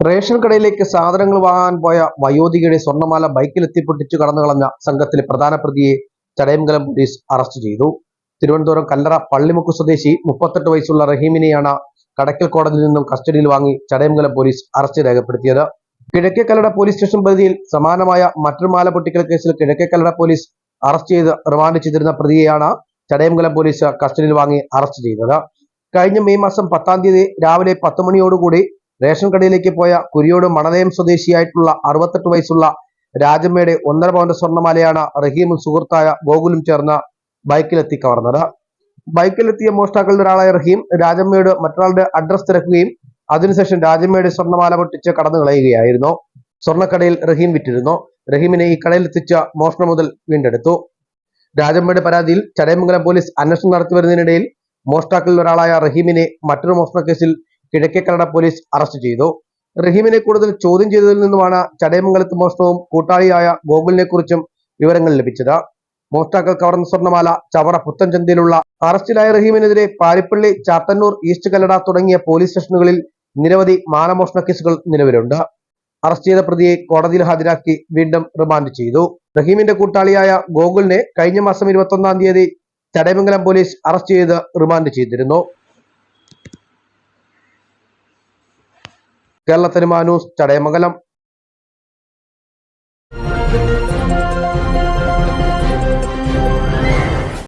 Ration കടയിലേക്ക് സാധനങ്ങൾ വാങ്ങാൻ പോയ വയോധികയുടെ സ്വർണമാല ബൈക്കിൽ എത്തിപ്പൊട്ടിച്ചു കടന്നു കളഞ്ഞ സംഘത്തിലെ പ്രധാന പ്രതിയെ ചടയമംഗലം പോലീസ് അറസ്റ്റ് ചെയ്തു. തിരുവനന്തപുരം കല്ലറ പള്ളിമുക്ക് സ്വദേശി മുപ്പത്തെട്ട് വയസ്സുള്ള റഹീമിനെയാണ് കടക്കൽ കോടതിയിൽ നിന്നും കസ്റ്റഡിയിൽ വാങ്ങി ചടയമംഗലം പോലീസ് അറസ്റ്റ് രേഖപ്പെടുത്തിയത്. കിഴക്കേക്കല്ലട പോലീസ് സ്റ്റേഷൻ പരിധിയിൽ സമാനമായ മറ്റൊരു മാല പൊട്ടിക്കൽ കേസിൽ കിഴക്കേക്കല്ലട പോലീസ് അറസ്റ്റ് ചെയ്ത് റിമാൻഡ് ചെയ്തിരുന്ന പ്രതിയെയാണ് ചടയമംഗലം പോലീസ് കസ്റ്റഡിയിൽ വാങ്ങി അറസ്റ്റ് ചെയ്തത്. കഴിഞ്ഞ മെയ് മാസം പത്താം തീയതി രാവിലെ പത്ത് മണിയോടുകൂടി റേഷൻ കടയിലേക്ക് പോയ കുരിയോട് മണലയം സ്വദേശിയായിട്ടുള്ള അറുപത്തെട്ട് വയസ്സുള്ള രാജമ്മയുടെ ഒന്നര പവന്റെ സ്വർണമാലയാണ് റഹീമും സുഹൃത്തായ ഗോകുലും ചേർന്ന് ബൈക്കിലെത്തി കവർന്നത്. ബൈക്കിലെത്തിയ മോഷ്ടാക്കളിൽ ഒരാളായ റഹീം രാജമ്മയുടെ മറ്റൊരാളുടെ അഡ്രസ് തിരക്കുകയും അതിനുശേഷം രാജമ്മയുടെ സ്വർണമാല പൊട്ടിച്ച് കടന്നു കളയുകയായിരുന്നു. സ്വർണക്കടയിൽ റഹീം വിറ്റിരുന്നു. റഹീമിനെ ഈ കടയിൽ എത്തിച്ച മോഷണം മുതൽ വീണ്ടെടുത്തു. രാജമ്മയുടെ പരാതിയിൽ ചടയമംഗലം പോലീസ് അന്വേഷണം നടത്തി വരുന്നതിനിടയിൽ മോഷ്ടാക്കളിൽ ഒരാളായ റഹീമിനെ മറ്റൊരു മോഷണ കേസിൽ കിഴക്കേക്കല്ലട പോലീസ് അറസ്റ്റ് ചെയ്തു. റഹീമിനെ കൂടുതൽ ചോദ്യം ചെയ്തതിൽ നിന്നുമാണ് ചടയമംഗലത്ത് മോഷണവും കൂട്ടാളിയായ ഗോകുലിനെ കുറിച്ചും വിവരങ്ങൾ ലഭിച്ചത്. മോഷ്ടാക്കൾ കവർന്ന സ്വർണമാല ചവറ പുത്തൻചന്തയിലുള്ള അറസ്റ്റിലായ റഹീമിനെതിരെ പാരിപ്പള്ളി ചാത്തന്നൂർ ഈസ്റ്റ് കല്ലട തുടങ്ങിയ പോലീസ് സ്റ്റേഷനുകളിൽ നിരവധി മാനമോഷണ കേസുകൾ നിലവിലുണ്ട്. അറസ്റ്റ് ചെയ്ത പ്രതിയെ കോടതിയിൽ ഹാജരാക്കി വീണ്ടും റിമാൻഡ് ചെയ്തു. റഹീമിന്റെ കൂട്ടാളിയായ ഗോകുലിനെ കഴിഞ്ഞ മാസം ഇരുപത്തൊന്നാം തീയതി ചടയമംഗലം പോലീസ് അറസ്റ്റ് ചെയ്ത് റിമാൻഡ് ചെയ്തിരുന്നു. കേരളത്തിന് മാനൂസ് ചടയമംഗലം.